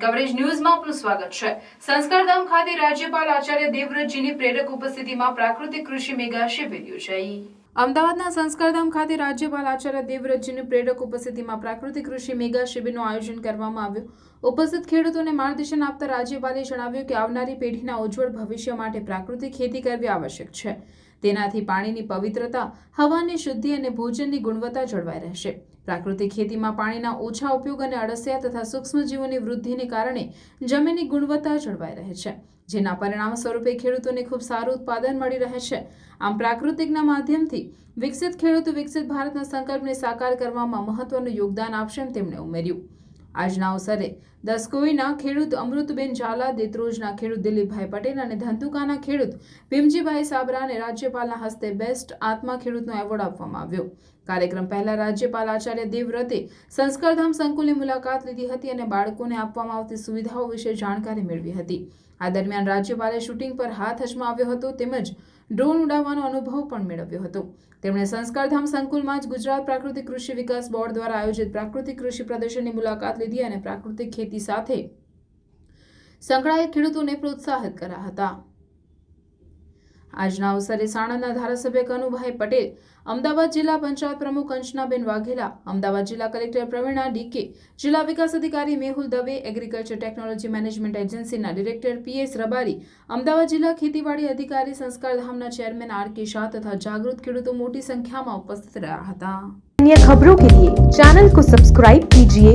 Coverage ન્યૂઝમાં આપનું સ્વાગત છે. સંસ્કારધામ ખાતે રાજ્યપાલ આચાર્ય દેવવ્રતજીની પ્રેરક ઉપસ્થિતિમાં પ્રાકૃતિક કૃષિ મેગા શિબિર યોજાઈ અમદાવાદના સંસ્કારધામ ખાતે રાજ્યપાલ આચાર્ય દેવવ્રતજીની પ્રેરક ઉપસ્થિતિમાં પ્રાકૃતિક કૃષિ મેગા શિબિરનું આયોજન કરવામાં આવ્યું. ઉપસ્થિત ખેડૂતોને માર્ગદર્શન આપતા રાજ્યપાલે જણાવ્યું કે આવનારી પેઢીના ઉજ્જવળ ભવિષ્ય માટે પ્રાકૃતિક ખેતી કરવી આવશ્યક છે. તેનાથી પાણીની પવિત્રતા, હવાની શુદ્ધિ અને ભોજનની ગુણવત્તા જળવાઈ રહેશે. પ્રાકૃતિક ખેતીમાં પાણીના ઓછા ઉપયોગ અને અળસિયા તથા સૂક્ષ્મજીવોની વૃદ્ધિને કારણે જમીનની ગુણવત્તા જળવાઈ રહે છે, જેના પરિણામ સ્વરૂપે ખેડૂતોને ખૂબ સારું ઉત્પાદન મળી રહે છે. આમ પ્રાકૃતિકના માધ્યમથી વિકસિત ખેડૂત વિકસિત ભારતના સંકલ્પને સાકાર કરવામાં મહત્વનું યોગદાન આપશે એમ તેમણે ઉમેર્યું. આજના અવસરે દસકોઈના ખેડૂત અમૃતબેન ઝાલા, દેત્રોજના ખેડૂત દિલીપભાઈ પટેલ અને ધંધુકાના ખેડૂત ભીમજીભાઈ સાબરાને રાજ્યપાલના હસ્તે બેસ્ટ આત્મા ખેડૂતનો એવોર્ડ આપવામાં આવ્યો. કાર્યક્રમ પહેલા રાજ્યપાલ આચાર્ય દેવવ્રતે સંસ્કારધામ સંકુલની મુલાકાત લીધી હતી અને બાળકોને આપવામાં આવતી સુવિધાઓ વિશે જાણકારી મેળવી હતી. આ દરમિયાન રાજ્યપાલે શૂટિંગ પર હાથ અજમાવ્યો હતો તેમજ ડ્રોન ઉડાવવાનો અનુભવ પણ મેળવ્યો હતો. તેમણે સંસ્કારધામ સંકુલમાં જ ગુજરાત પ્રાકૃતિક કૃષિ વિકાસ બોર્ડ દ્વારા આયોજિત પ્રાકૃતિક કૃષિ પ્રદર્શનની મુલાકાત મુલાકાત લીધી અને પ્રાકૃતિક ખેતી સાથે સંકળાયેલ ખેડૂતોને પ્રોત્સાહિત કર્યા હતા. આજના અવસરે સાણંદના ધારાસભ્ય કનુભાઈ પટેલ, અમદાવાદ જિલ્લા પંચાયત પ્રમુખ અંશનાબેન વાઘેલા, અમદાવાદ જિલ્લા કલેક્ટર પ્રવીણા ડીકે, જિલ્લા વિકાસ અધિકારી Mehul Dave, agriculture technology management એજન્સીના ડિરેક્ટર પીએસ રબારી, અમદાવાદ જિલ્લા ખેતીવાડી અધિકારી સંસ્કારધામના ચેરમેન આર કે શાહ તથા જાગૃત ખેડૂતો મોટી સંખ્યામાં ઉપસ્થિત રહ્યા હતા. અન્ય ખબરો કે લીએ ચેનલ કો સબસ્ક્રાઇબ કીજીએ